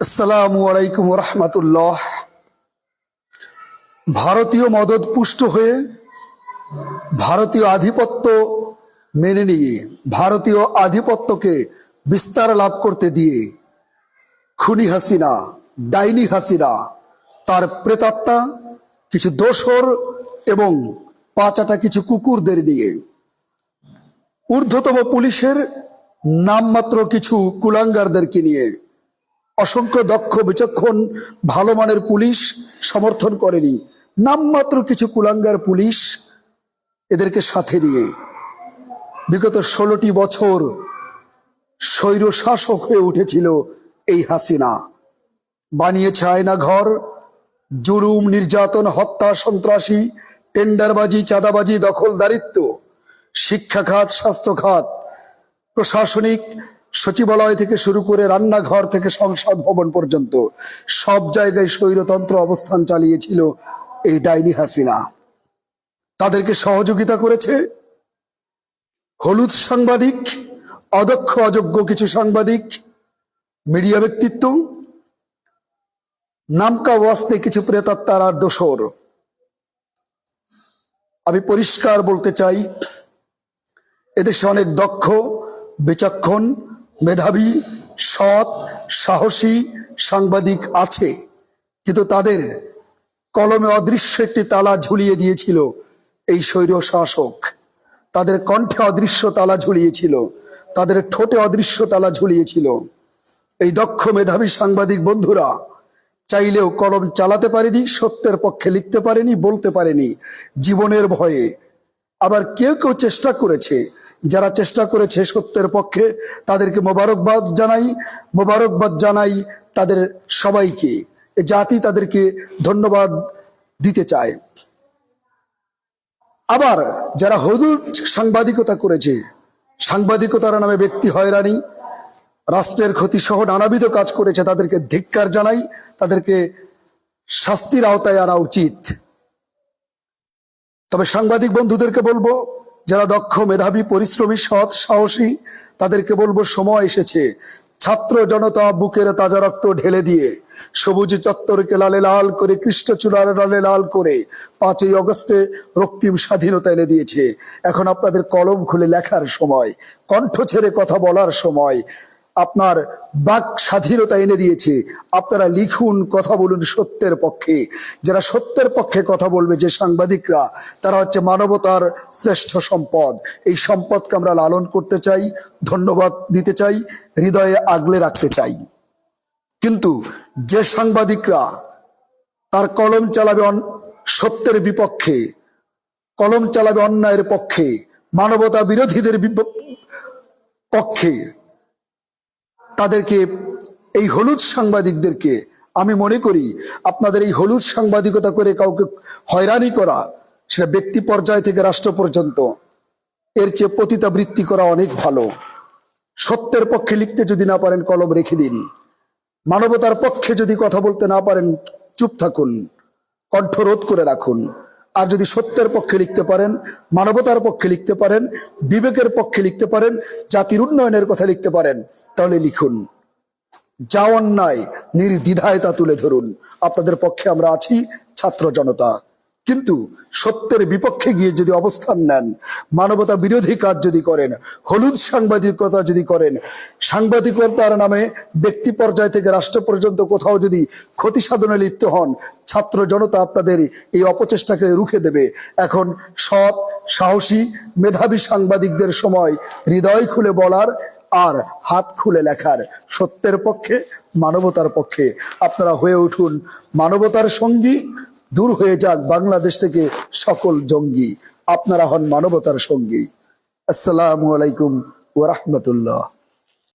আসসালামু আলাইকুম রহমতুল্লাহ। ভারতীয় মদত পুষ্ট হয়ে ভারতীয় আধিপত্য মেনে নিয়ে, ভারতীয় আধিপত্যকে বিস্তার লাভ করতে দিয়ে খুনি হাসিনা, ডাইনি হাসিনা, তার প্রেতাত্মা, কিছু দোসর এবং পাচাটা কিছু কুকুরদের নিয়ে। ঊর্ধ্বতম পুলিশের নামমাত্র কিছু কুলাঙ্গারদেরকে নিয়ে অসংখ্য দক্ষ, বিচক্ষণ, ভালো মানের পুলিশ সমর্থন করেনি। নামমাত্র কিছু কুলাঙ্গার পুলিশ এদেরকে সাথে নিয়ে বিগত ষোলোটি বছর স্বৈর শাসক হয়ে উঠেছিল এই হাসিনা। বানিয়েছে আয়না ঘর, জুলুম, নির্যাতন, হত্যা, সন্ত্রাসী, টেন্ডারবাজি, চাঁদাবাজি, দখলদারিত্ব শিক্ষা খাত স্বাস্থ্য খাত প্রশাসনিক সচিবালয় থেকে শুরু করে রান্নাঘর থেকে সংসদ ভবন পর্যন্ত সব জায়গায় স্বৈরতন্ত্র অবস্থান চালিয়েছিল এই ডাইনি হাসিনা। তাদেরকে সহযোগিতা করেছে হলুদ সাংবাদিক, অদক্ষ অযোগ্য কিছু সাংবাদিক, মিডিয়া ব্যক্তিত্ব, নামকা ওয়াস্তে কিছু প্রেতাত্মার আর দোসর। আমি পরিষ্কার বলতে চাই, এদেশে অনেক দক্ষ, বিচক্ষণ মেধাবী, সৎ, সাহসী সাংবাদিক আছে। কিন্তু তাদের কলমে অদৃশ্য একটি তালা ঝুলিয়ে দিয়েছিল এই স্বৈর শাসক। তাদের কণ্ঠে অদৃশ্য তালা ঝুলিয়েছিল। তাদের ঠোঁটে অদৃশ্য তালা ঝুলিয়েছিল। এই দক্ষ মেধাবী সাংবাদিক বন্ধুরা, চাইলেও কলম চালাতে পারেনি, সত্যের পক্ষে লিখতে পারেনি, বলতে পারেনি। জীবনের ভয়ে আবার কেউ কেউ চেষ্টা করেছে যারা চেষ্টা করেছে সত্যের পক্ষে, তাদেরকে মোবারকবাদ জানাই মোবারকবাদ জানাই তাদের সবাইকে। জাতি তাদেরকে ধন্যবাদ দিতে চায়। আবার যারা হদুর সাংবাদিকতা করেছে, সাংবাদিকতার নামে ব্যক্তি হয়রানি, রাষ্ট্রের ক্ষতি সহ নানাবিধ কাজ করেছে, তাদেরকে ধিক্কার জানাই, তাদেরকে শাস্তির আওতায় আনা উচিত। তবে সাংবাদিক বন্ধুদেরকে বলব যারা দক্ষ মেধাবী, পরিশ্রমী, সৎ, সাহসী, তাদেরকে বলব সময় এসেছে। ছাত্র জনতা বুকের তাজা রক্ত ঢেলে দিয়ে, সবুজ চত্বরকে লালে লাল করে কৃষ্ণচূড়ার লালে লাল করে পাঁচই অগস্টে রক্তিম স্বাধীনতা এনে দিয়েছে। এখন আপনাদের কলম খুলে লেখার সময়, কণ্ঠ ছেড়ে কথা বলার সময় আপনার বাক স্বাধীনতা এনে দিয়েছে। আপনারা লিখুন কথা বলুন সত্যের পক্ষে। যারা সত্যের পক্ষে কথা বলবে, যে সাংবাদিকরা, তারা হচ্ছে মানবতার শ্রেষ্ঠ সম্পদ। এই সম্পদকে আমরা লালন করতে চাই, ধন্যবাদ দিতে চাই, হৃদয়ে আগলে রাখতে চাই। কিন্তু যে সাংবাদিকরা, তার কলম চালাবে সত্যের বিপক্ষে, কলম চালাবে অন্যায়ের পক্ষে, মানবতা বিরোধীদের পক্ষে তাদেরকে, এই হলুদ সাংবাদিকদেরকে আমি মনে করি আপনাদের এই হলুদ সাংবাদিকতা করে কাউকে হয়রানি করা, সেটা ব্যক্তি পর্যায় থেকে রাষ্ট্র পর্যন্ত, এর চেয়ে পতিতাবৃত্তি করা অনেক ভালো। সত্যের পক্ষে লিখতে যদি না পারেন কলম রেখে দিন। মানবতার পক্ষে যদি কথা বলতে না পারেন, চুপ থাকুন। কণ্ঠ রোধ করে রাখুন। আর যদি সত্যের পক্ষে লিখতে পারেন, মানবতার পক্ষে লিখতে পারেন, বিবেকের পক্ষে লিখতে পারেন, জাতির উন্নয়নের কথা লিখতে পারেন, তাহলে লিখুন। যা অন্যায় নির্দ্বিধায় তা তুলে ধরুন। আপনাদের পক্ষে আমরা আছি, ছাত্র জনতা। কিন্তু সত্যের বিপক্ষে গিয়ে যদি অবস্থান নেন, মানবতা বিরোধী কাজ যদি করেন, হলুদ সাংবাদিকতা যদি করেন, সাংবাদিকতার নামে ব্যক্তি পর্যায় থেকে রাষ্ট্র পর্যন্ত কোথাও যদি ক্ষতি সাধনে লিপ্ত হন ছাত্র জনতা আপনাদের এই অপচেষ্টাকে রুখে দেবে। এখন সৎ, সাহসী, মেধাবী সাংবাদিকদের সময় হৃদয় খুলে বলার আর হাত খুলে লেখার সত্যের পক্ষে, মানবতার পক্ষে। আপনারা হয়ে উঠুন মানবতার সঙ্গী, দূর হয়ে যাক বাংলাদেশ থেকে সকল জঙ্গি। আপনারা হন মানবতার সঙ্গী। আসসালামু আলাইকুম ওরহমতুল্লাহ